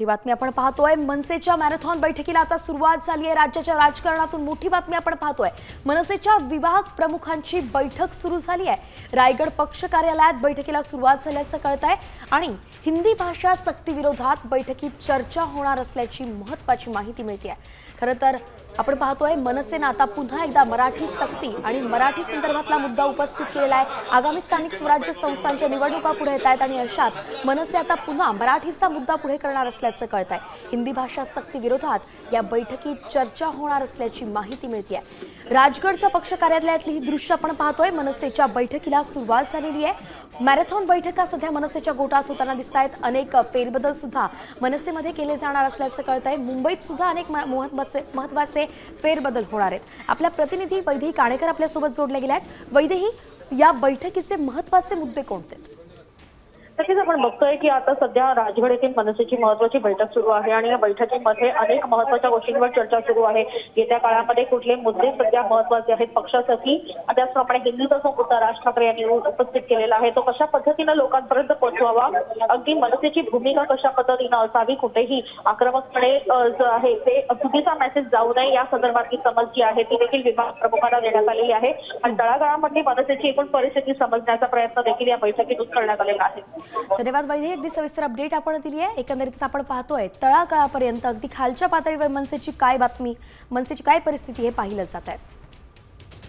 मोठी बातमी आपण पाहतोय. मनसेच्या मॅरेथॉन बैठकीला आता सुरुवात झाली आहे. राज्याच्या राजकारणातून मोठी बातमी आपण पाहतोय. मनसेच्या विभाग प्रमुखांची बैठक सुरू झाली आहे. रायगड पक्ष कार्यालयात बैठकीला सुरुवात झाल्याचं कळत आहे आणि हिंदी भाषा सक्तीविरोधात बैठकीत चर्चा होणार असल्याची महत्वाची माहिती मिळते आहे खरं तर आपण पाहतोय मनसेनं आता पुन्हा एकदा मराठी सक्ती आणि मराठी संदर्भातला मुद्दा उपस्थित केलेला आहे. आगामी स्थानिक स्वराज्य संस्थांच्या निवडणुका पुढे येत आहेत आणि अशात मनसे आता पुन्हा मराठीचा मुद्दा पुढे करणार असल्याचं कळत आहे हिंदी भाषा सक्ती विरोधात या बैठकीत चर्चा होणार असल्याची माहिती मिळते राजगडच्या पक्ष कार्यालयातली ही दृश्य आपण पाहतोय. मनसेच्या बैठकीला सुरुवात झालेली आहे. मॅरेथॉन बैठका सध्या मनसेच्या गोटात होताना दिसत आहेत अनेक फेरबदल सुद्धा मनसेमध्ये केले जाणार असल्याचं कळत आहे मुंबईत सुद्धा अनेक महत्त्वाचे महत्त्वाचे फेरबदल होणार आहेत. आपल्या प्रतिनिधी वैदेही काणेकर आपल्यासोबत जोडले गेले आहेत. वैदेही या बैठकीचे महत्त्वाचे मुद्दे कोणते आहेत? नक्कीच आपण बघतोय की आता सध्या राजगड येथील मनसेची महत्वाची बैठक सुरू आहे आणि या बैठकीमध्ये अनेक महत्त्वाच्या गोष्टींवर चर्चा सुरू आहे. येत्या काळामध्ये कुठले मुद्दे सध्या महत्त्वाचे आहेत पक्षासाठी? त्याचप्रमाणे हिंदीचा जो मुद्दा राज ठाकरे यांनी उपस्थित केलेला आहे. तो कशा पद्धतीनं लोकांपर्यंत पोहोचवावा? अगदी मनसेची भूमिका कशा पद्धतीनं असावी? कुठेही आक्रमकपणे जे जो आहे ते चुकीचा मेसेज जाऊ नये या संदर्भातली समज जी आहे ती देखील विभाग प्रमुखांना देण्यात आलेली आहे. आणि तळागाळामधली मनसेची एकूण परिस्थिती समजण्याचा प्रयत्न देखील या बैठकीतून करण्यात आलेला आहे. धन्यवाद वैद्य अगदी सविस्तर अपडेट आपण दिली आहे. एकंदरीत आपण पाहतोय तळागाळापर्यंत अगदी खालच्या पातळीवर मनसेची काय बातमी मनसेची काय परिस्थिती हे पाहिलं जात आहे.